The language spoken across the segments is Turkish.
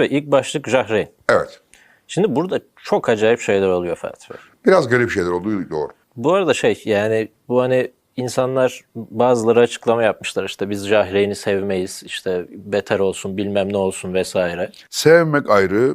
Ve ilk başlık Jahreyn. Evet. Şimdi burada çok acayip şeyler oluyor Fatih Bey. Biraz garip şeyler oldu doğru. Bu arada şey yani bu hani insanlar bazıları açıklama yapmışlar işte biz Jahreyn'i sevmeyiz işte beter olsun bilmem ne olsun vesaire. Sevmek ayrı,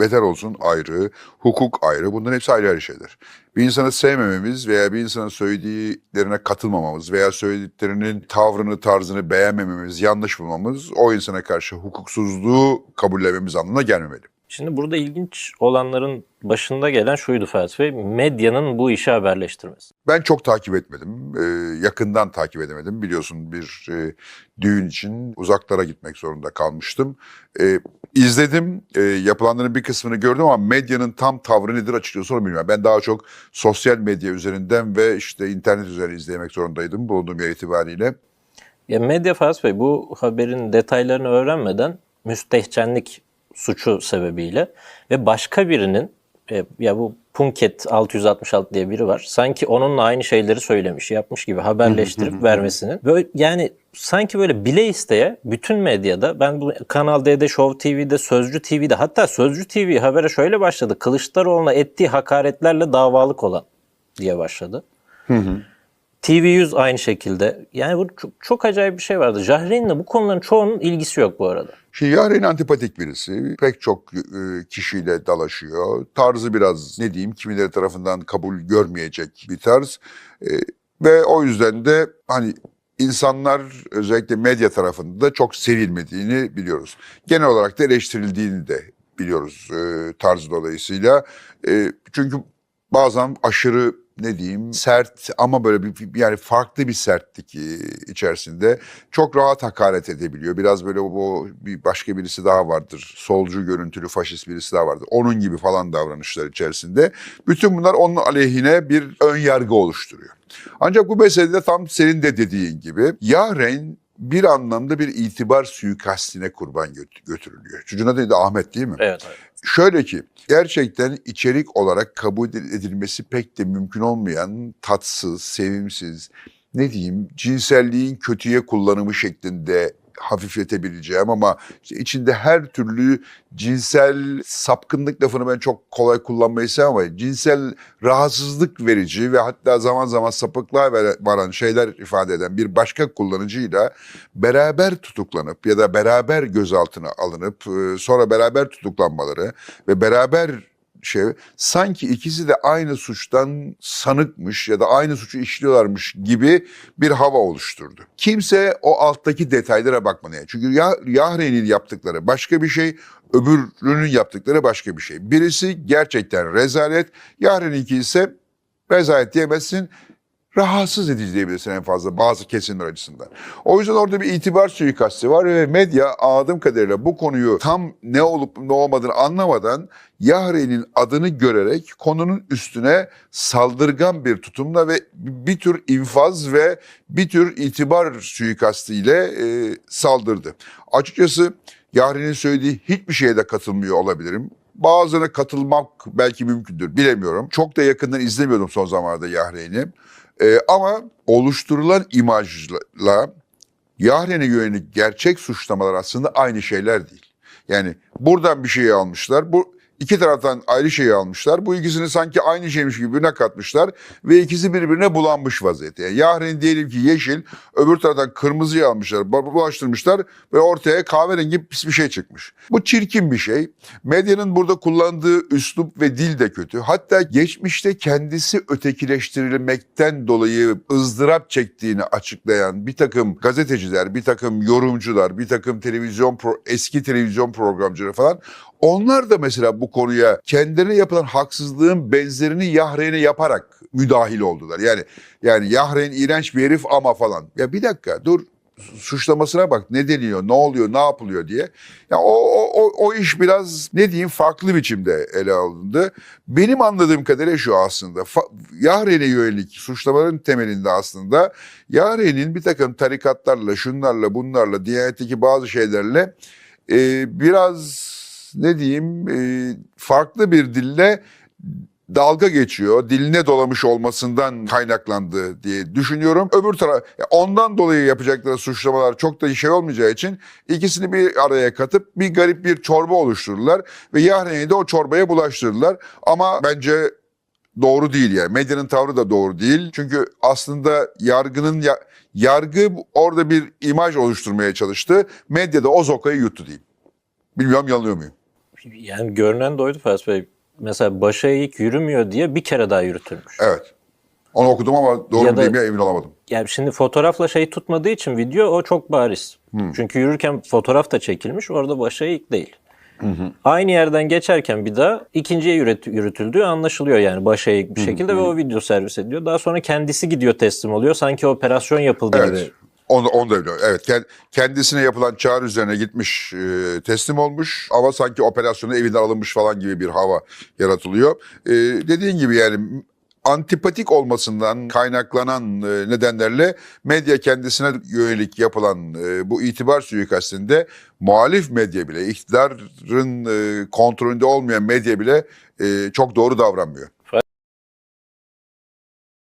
beter olsun ayrı, hukuk ayrı. Bunların hepsi ayrı ayrı şeyler. Bir insanı sevmememiz veya bir insanın söylediklerine katılmamamız veya söylediklerinin tavrını, tarzını beğenmememiz, yanlış bulmamız o insana karşı hukuksuzluğu kabullememiz anlamına gelmemeli. Şimdi burada ilginç olanların başında gelen şuydu Fatih Bey medyanın bu işi haberleştirmesi. Ben çok takip etmedim. Ee, yakından takip edemedim. Biliyorsun bir e, düğün için uzaklara gitmek zorunda kalmıştım. Ee, izledim. Ee, yapılanların bir kısmını gördüm ama medyanın tam tavrı nedir açıkçası onu bilmiyorum. Ben daha çok sosyal medya üzerinden ve işte internet üzerinden izlemek zorundaydım bulunduğum yer itibariyle. Ya medya Fatih Bey bu haberin detaylarını öğrenmeden müstehcenlik suçu sebebiyle ve başka birinin e, ya bu Punket 666 diye biri var. Sanki onunla aynı şeyleri söylemiş, yapmış gibi haberleştirip vermesinin. Böyle yani sanki böyle bile isteye bütün medyada ben bu Kanal D'de, Show TV'de, Sözcü TV'de hatta Sözcü TV habere şöyle başladı. Kılıçdaroğlu'na ettiği hakaretlerle davalık olan diye başladı. TV100 aynı şekilde. Yani bu çok, çok acayip bir şey vardı. Jahreyn'le bu konuların çoğunun ilgisi yok bu arada. Şimdi Yaren antipatik birisi. Pek çok e, kişiyle dalaşıyor. Tarzı biraz ne diyeyim kimileri tarafından kabul görmeyecek bir tarz. E, ve o yüzden de hani insanlar özellikle medya tarafında da çok sevilmediğini biliyoruz. Genel olarak da eleştirildiğini de biliyoruz e, tarzı dolayısıyla. Çünkü bazen aşırı ne diyeyim sert ama böyle bir yani farklı bir sertlik e, içerisinde çok rahat hakaret edebiliyor. Biraz böyle o bir başka birisi daha vardır. Solcu görüntülü faşist birisi daha vardır. Onun gibi falan davranışlar içerisinde. Bütün bunlar onun aleyhine bir ön yargı oluşturuyor. Ancak bu meselede tam senin de dediğin gibi Yaren bir anlamda bir itibar suikastine kurban gö- götürülüyor. Çocuğun adı da Ahmet değil mi? Evet. evet. Şöyle ki gerçekten içerik olarak kabul edilmesi pek de mümkün olmayan tatsız, sevimsiz, ne diyeyim cinselliğin kötüye kullanımı şeklinde hafifletebileceğim ama işte içinde her türlü cinsel sapkınlık lafını ben çok kolay kullanmayı sevmem ama cinsel rahatsızlık verici ve hatta zaman zaman sapıklığa varan şeyler ifade eden bir başka kullanıcıyla beraber tutuklanıp ya da beraber gözaltına alınıp e, sonra beraber tutuklanmaları ve beraber şey sanki ikisi de aynı suçtan sanıkmış ya da aynı suçu işliyorlarmış gibi bir hava oluşturdu. Kimse o alttaki detaylara bakmadı. yani. Çünkü ya, Yahre'nin yaptıkları başka bir şey, öbürünün yaptıkları başka bir şey. Birisi gerçekten rezalet, Yahre'ninki ise rezalet diyemezsin, rahatsız edici diyebilirsin en fazla bazı kesimler açısından. O yüzden orada bir itibar suikastı var ve medya anladığım kadarıyla bu konuyu tam ne olup ne olmadığını anlamadan Yahre'nin adını görerek konunun üstüne saldırgan bir tutumla ve bir tür infaz ve bir tür itibar suikastı ile e, saldırdı. Açıkçası Yahre'nin söylediği hiçbir şeye de katılmıyor olabilirim. Bazılarına katılmak belki mümkündür bilemiyorum. Çok da yakından izlemiyordum son zamanlarda Yahre'ni. Ee, ama oluşturulan imajla Yahren'e yönelik gerçek suçlamalar aslında aynı şeyler değil. Yani buradan bir şeyi almışlar. Bu iki taraftan ayrı şeyi almışlar. Bu ikisini sanki aynı şeymiş gibi birbirine katmışlar ve ikisi birbirine bulanmış vaziyette. Yani Yahren diyelim ki yeşil, öbür taraftan kırmızıyı almışlar, bu- bulaştırmışlar ve ortaya kahverengi pis bir şey çıkmış. Bu çirkin bir şey. Medyanın burada kullandığı üslup ve dil de kötü. Hatta geçmişte kendisi ötekileştirilmekten dolayı ızdırap çektiğini açıklayan bir takım gazeteciler, bir takım yorumcular, bir takım televizyon pro- eski televizyon programcıları falan onlar da mesela bu konuya kendilerine yapılan haksızlığın benzerini Yahreyn'e yaparak müdahil oldular. Yani yani Yahren iğrenç bir herif ama falan. Ya bir dakika dur suçlamasına bak ne deniyor, ne oluyor, ne yapılıyor diye. Ya o, o, o, o iş biraz ne diyeyim farklı biçimde ele alındı. Benim anladığım kadarıyla şu aslında. Yahren'e yönelik suçlamaların temelinde aslında Yahren'in bir takım tarikatlarla, şunlarla, bunlarla, Diyanet'teki bazı şeylerle e, biraz ne diyeyim e, farklı bir dille dalga geçiyor, diline dolamış olmasından kaynaklandı diye düşünüyorum. Öbür taraf ondan dolayı yapacakları suçlamalar çok da şey olmayacağı için ikisini bir araya katıp bir garip bir çorba oluştururlar ve Yahreyn'i de o çorbaya bulaştırırlar. Ama bence doğru değil yani. Medyanın tavrı da doğru değil. Çünkü aslında yargının ya, yargı orada bir imaj oluşturmaya çalıştı. Medya da o zokayı yuttu diyeyim. Bilmiyorum yanılıyor muyum? Yani görünen de oydu Fatih Bey. Mesela başa eğik yürümüyor diye bir kere daha yürütülmüş. Evet. Onu okudum ama doğru Ya da- değil mi emin olamadım. Yani şimdi fotoğrafla şey tutmadığı için video o çok bariz. Çünkü yürürken fotoğraf da çekilmiş orada başa eğik değil. Aynı yerden geçerken bir daha ikinciye yürüt- yürütüldüğü anlaşılıyor yani başa eğik bir şekilde ve o video servis ediyor. Daha sonra kendisi gidiyor teslim oluyor. Sanki operasyon yapıldı Evet. gibi. Onu, onu da biliyorum. Evet. kend- Kendisine yapılan çağrı üzerine gitmiş, e, teslim olmuş ama sanki operasyonu evinden alınmış falan gibi bir hava yaratılıyor. E, dediğin gibi yani antipatik olmasından kaynaklanan e, nedenlerle medya kendisine yönelik yapılan e, bu itibar suikastinde muhalif medya bile, iktidarın e, kontrolünde olmayan medya bile e, çok doğru davranmıyor.